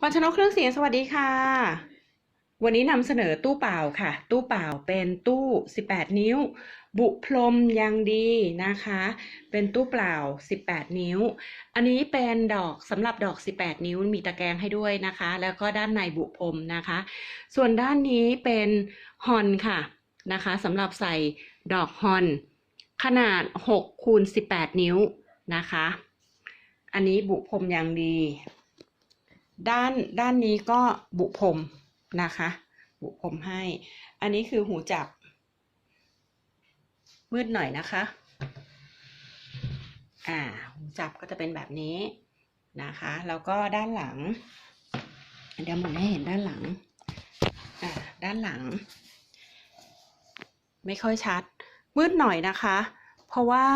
พรชนกเครื่องเสียงสวัสดีค่ะ วันนี้นำเสนอตู้เปล่าค่ะ ตู้เปล่าเป็นตู้ 18 นิ้ว บุพรมยังดีนะคะ เป็นตู้เปล่า 18 นิ้ว อันนี้เป็นดอกสำหรับดอก 18 นิ้วมีตะแกรงให้ด้วยนะคะ แล้วก็ด้านในบุพรมนะคะ ส่วนด้านนี้เป็นฮอนค่ะนะคะสำหรับใส่ดอกฮอน ขนาด6คูณ18 นิ้วนะคะ อันนี้บุพรมยังดี ด้านด้านนี้ก็บุพรมนะคะ บุพรมให้ อันนี้คือหูจับ มืดหน่อยนะคะ อ่า หูจับก็จะเป็นแบบนี้นะคะ แล้วก็ด้านหลัง เดี๋ยวหมุนให้เห็นด้านหลัง อ่า ด้านหลัง ไม่ค่อยชัด มืดหน่อยนะคะ เพราะว่า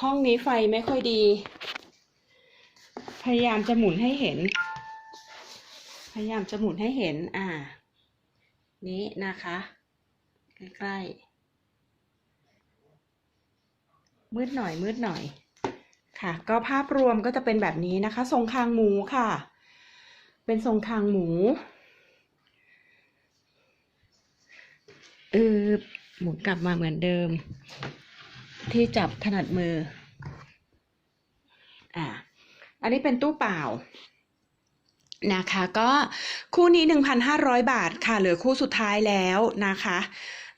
ห้องนี้ไฟไม่ค่อยดี พยายามจะหมุนให้เห็น พยายามจะหมุนให้เห็น อ่า นี้นะคะ ใกล้ๆ มืดหน่อย มืดหน่อย ค่ะ ก็ภาพรวมก็จะเป็นแบบนี้นะคะ ทรงคางหมูค่ะ เป็นทรงคางหมูเออหมุนกลับมาเหมือนเดิม ที่จับถนัดมือ อ่า อันนี้เป็นตู้เปล่านะคะก็คู่นี้ 1,500 บาทค่ะ เหลือคู่สุดท้ายแล้วนะคะ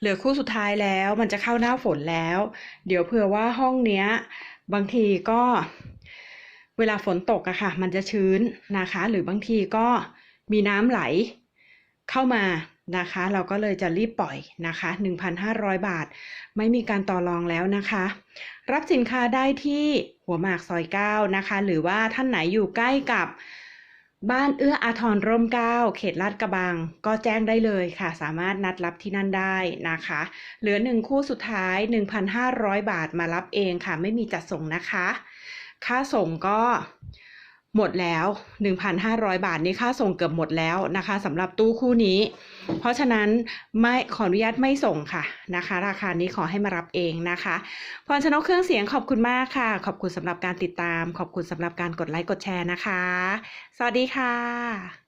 เหลือคู่สุดท้ายแล้วมันจะเข้าหน้าฝนแล้ว เดี๋ยวเผื่อว่าห้องเนี้ย บางทีก็เวลาฝนตกอะค่ะ มันจะชื้นนะคะ หรือบางทีก็มีน้ำไหลเข้ามา นะคะ เราก็เลยจะรีบปล่อยนะคะ 1,500 บาท ไม่มีการต่อรองแล้วนะคะ รับสินค้าได้ที่หัวหมากซอย 9 นะคะ หรือว่าท่านไหนอยู่ใกล้กับบ้านเอื้ออาทรร่มเก้าเขตลาดกระบัง ก็แจ้งได้เลยค่ะ สามารถนัดรับที่นั่นได้นะคะ เหลือหนึ่งคู่สุดท้าย 1,500 บาทมารับเองค่ะ ไม่มีจัดส่งนะคะ ค่าส่งก็ หมดแล้ว 1,500 บาทนี้ค่าส่งเกือบหมดแล้วนะคะสำหรับตู้คู่นี้ เพราะฉะนั้นไม่ขออนุญาตไม่ส่งค่ะนะคะ ราคานี้ขอให้มารับเองนะคะพรชนกเครื่องเสียงขอบคุณมากค่ะ ขอบคุณสำหรับการติดตาม ขอบคุณสำหรับการกดไลค์กดแชร์นะคะ สวัสดีค่ะ